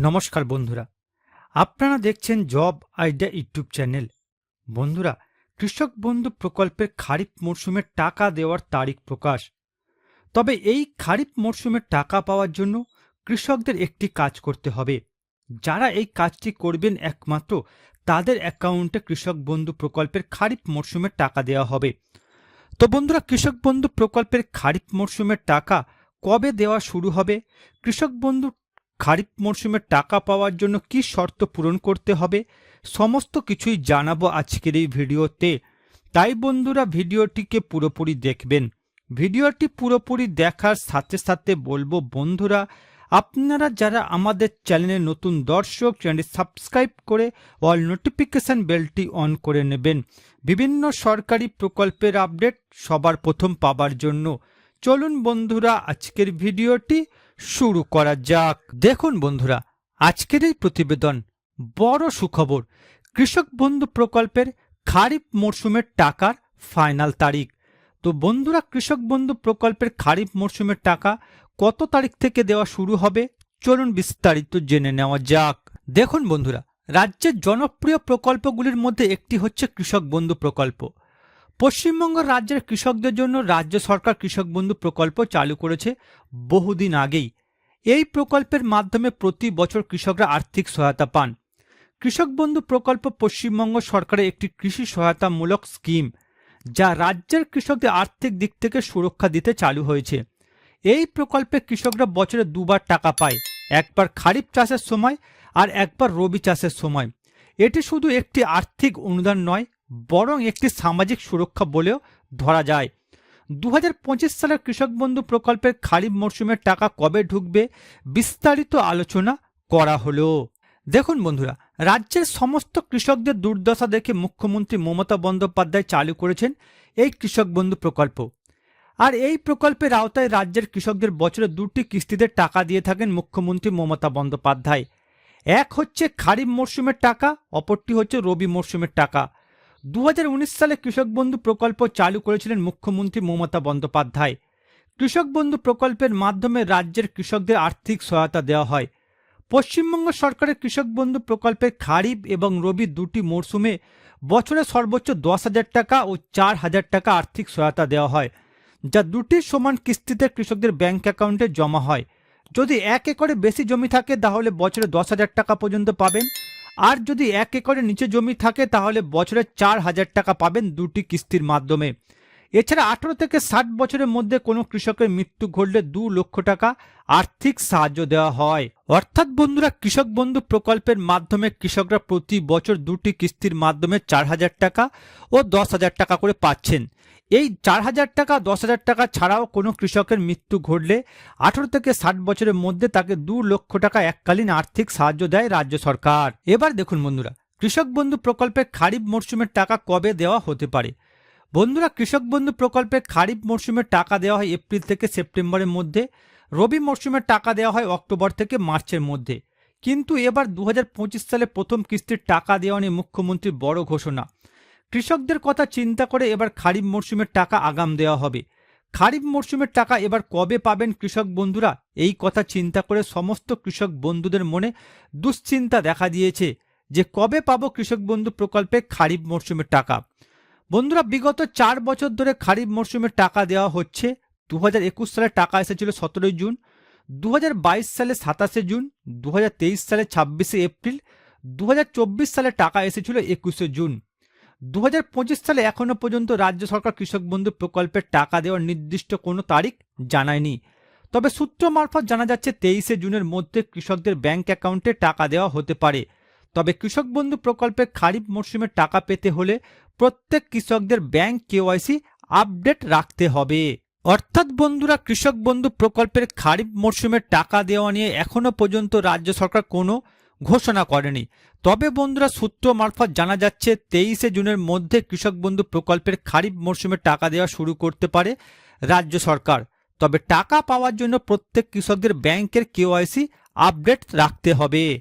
নমস্কার বন্ধুরা। আপনারা দেখছেন জব আইডিয়া ইউটিউব চ্যানেল। বন্ধুরা, কৃষক বন্ধু প্রকল্পের খারিফ মরশুমে টাকা দেওয়ার তারিখ প্রকাশ। তবে এই খারিফ মরশুমে টাকা পাওয়ার জন্য কৃষকদের একটি কাজ করতে হবে। যারা এই কাজটি করবেন একমাত্র তাদের অ্যাকাউন্টে কৃষক বন্ধু প্রকল্পের খারিফ মরশুমে টাকা দেওয়া হবে। তো বন্ধুরা, কৃষক বন্ধু প্রকল্পের খারিফ মরশুমের টাকা কবে দেওয়া শুরু হবে? কৃষক বন্ধু খারিফ মরশুমে টাকা পাওয়ার জন্য কি শর্ত পূরণ করতে হবে? সমস্ত কিছুই জানাব আজকের এই ভিডিওতে। তাই বন্ধুরা, ভিডিওটিকে পুরোপুরি দেখবেন। ভিডিওটি পুরোপুরি দেখার সাথে সাথে বলব, বন্ধুরা, আপনারা যারা আমাদের চ্যানেলে নতুন দর্শক, চ্যানেলটি সাবস্ক্রাইব করে অল নোটিফিকেশান বেলটি অন করে নেবেন। বিভিন্ন সরকারি প্রকল্পের আপডেট সবার প্রথম পাবার জন্য। চলুন বন্ধুরা, আজকের ভিডিওটি শুরু করা যাক। দেখুন বন্ধুরা, আজকের এই প্রতিবেদন বড় সুখবর। কৃষক বন্ধু প্রকল্পের খারিফ মরশুমের টাকার ফাইনাল তারিখ। তো বন্ধুরা, কৃষক বন্ধু প্রকল্পের খারিফ মরশুমের টাকা কত তারিখ থেকে দেওয়া শুরু হবে? চলুন বিস্তারিত জেনে নেওয়া যাক। দেখুন বন্ধুরা, রাজ্যের জনপ্রিয় প্রকল্পগুলির মধ্যে একটি হচ্ছে কৃষক বন্ধু প্রকল্প। পশ্চিমবঙ্গ রাজ্যের কৃষকদের জন্য রাজ্য সরকার কৃষক বন্ধু প্রকল্প চালু করেছে বহুদিন আগেই। এই প্রকল্পের মাধ্যমে প্রতি বছর কৃষকরা আর্থিক সহায়তা পান। কৃষক বন্ধু প্রকল্প পশ্চিমবঙ্গ সরকারের একটি কৃষি সহায়তামূলক স্কিম, যা রাজ্যের কৃষকদের আর্থিক দিক থেকে সুরক্ষা দিতে চালু হয়েছে। এই প্রকল্পে কৃষকরা বছরে দুবার টাকা পায়, একবার খারিফ চাষের সময় আর একবার রবি চাষের সময়। এটি শুধু একটি আর্থিক অনুদান নয় বরং একটি সামাজিক সুরক্ষা বলেও ধরা যায়। দু হাজার পঁচিশ সালের কৃষক বন্ধু প্রকল্পের খারিফ মরশুমের টাকা কবে ঢুকবে বিস্তারিত আলোচনা করা হলো। দেখুন বন্ধুরা, রাজ্যের সমস্ত কৃষকদের দুর্দশা দেখে মুখ্যমন্ত্রী মমতা বন্দ্যোপাধ্যায় চালু করেছেন এই কৃষক বন্ধু প্রকল্প। আর এই প্রকল্পের আওতায় রাজ্যের কৃষকদের বছরে দুটি কিস্তিতে টাকা দিয়ে থাকেন মুখ্যমন্ত্রী মমতা বন্দ্যোপাধ্যায়। এক হচ্ছে খারিফ মরশুমের টাকা, অপরটি হচ্ছে রবি মরশুমের টাকা। দু হাজার উনিশ সালে কৃষক বন্ধু প্রকল্প চালু করেছিলেন মুখ্যমন্ত্রী মমতা বন্দ্যোপাধ্যায়। কৃষক বন্ধু প্রকল্পের মাধ্যমে রাজ্যের কৃষকদের আর্থিক সহায়তা দেওয়া হয়। পশ্চিমবঙ্গ সরকারের কৃষক বন্ধু প্রকল্পের খারিফ এবং রবি দুটি মরশুমে বছরে সর্বোচ্চ দশ হাজার টাকা ও চার হাজার টাকা আর্থিক সহায়তা দেওয়া হয়, যা দুটি সমান কিস্তিতে কৃষকদের ব্যাংক অ্যাকাউন্টে জমা হয়। যদি এক একরে বেশি জমি থাকে, তাহলে বছরে দশ হাজার টাকা পর্যন্ত পাবেন। আর যদি এক একরের নিচে জমি থাকে, তাহলে বছরে চার হাজার টাকা পাবেন দুটি কিস্তির মাধ্যমে। এছাড়া আঠারো থেকে ষাট বছরের মধ্যে কোনো কৃষকের মৃত্যু ঘটলে দু লক্ষ টাকা আর্থিক সাহায্য দেওয়া হয়। অর্থাৎ বন্ধুরা, কৃষক বন্ধু প্রকল্পের মাধ্যমে কৃষকরা প্রতি বছর দুটি কিস্তির মাধ্যমে চার হাজার টাকা ও দশ হাজার টাকা করে পাচ্ছেন। এই চার হাজার টাকা, দশ হাজার টাকা ছাড়াও কোনো কৃষকের মৃত্যু ঘটলে আঠারো থেকে ষাট বছরের মধ্যে তাকে দু লক্ষ টাকা এককালীন আর্থিক সাহায্য দেয় রাজ্য সরকার। এবার দেখুন বন্ধুরা, কৃষক বন্ধু প্রকল্পে খারিফ মরশুমের টাকা কবে দেওয়া হতে পারে? বন্ধুরা, কৃষক বন্ধু প্রকল্পে খারিফ মরশুমের টাকা দেওয়া হয় এপ্রিল থেকে সেপ্টেম্বরের মধ্যে, রবি মরশুমের টাকা দেওয়া হয় অক্টোবর থেকে মার্চের মধ্যে। কিন্তু এবার দু হাজার পঁচিশ সালে প্রথম কিস্তির টাকা দেওয়া নিয়ে মুখ্যমন্ত্রীর বড় ঘোষণা। কৃষকদের কথা চিন্তা করে এবার খারিফ মরশুমের টাকা আগাম দেওয়া হবে। খারিফ মরশুমের টাকা এবার কবে পাবেন কৃষক বন্ধুরা? এই কথা চিন্তা করে সমস্ত কৃষক বন্ধুদের মনে দুশ্চিন্তা দেখা দিয়েছে যে কবে পাবো কৃষক বন্ধু প্রকল্পে খারিফ মরশুমের টাকা। বন্ধুরা, বিগত চার বছর ধরে খারিফ মরশুমের টাকা দেওয়া হচ্ছে। দু হাজার একুশ সালে টাকা এসেছিল সতেরোই জুন দু হাজার বাইশ সালে সাতাশে জুন দু হাজার তেইশ সালে ছাব্বিশে এপ্রিল দু হাজার চব্বিশ সালে টাকা এসেছিল একুশে জুন। দু হাজার পঁচিশ সালে এখনও পর্যন্ত রাজ্য সরকার কৃষক বন্ধু প্রকল্পের টাকা দেওয়ার নির্দিষ্ট কোনো তারিখ জানায়নি। তবে সূত্র মারফত জানা যাচ্ছে, তেইশে জুনের মধ্যে কৃষকদের ব্যাংক অ্যাকাউন্টে টাকা দেওয়া হতে পারে। তবে কৃষক বন্ধু প্রকল্পে খারিফ মরশুমে টাকা পেতে হলে প্রত্যেক কৃষকদের ব্যাংক কেওয়াইসি আপডেট রাখতে হবে। অর্থাৎ বন্ধুরা, কৃষক বন্ধু প্রকল্পের খারিফ মরশুমে টাকা দেওয়া নিয়ে এখনও পর্যন্ত রাজ্য সরকার কোনো ঘোষণা করেনি। তবে বন্ধুরা সূত্র মারফত জানা যাচ্ছে, তেইশে জুনের মধ্যে কৃষক বন্ধু প্রকল্পের খারিফ মরশুমে টাকা দেওয়া শুরু করতে পারে রাজ্য সরকার। তবে টাকা পাওয়ার জন্য প্রত্যেক কৃষকদের ব্যাংকের কেওয়াইসি আপডেট রাখতে হবে।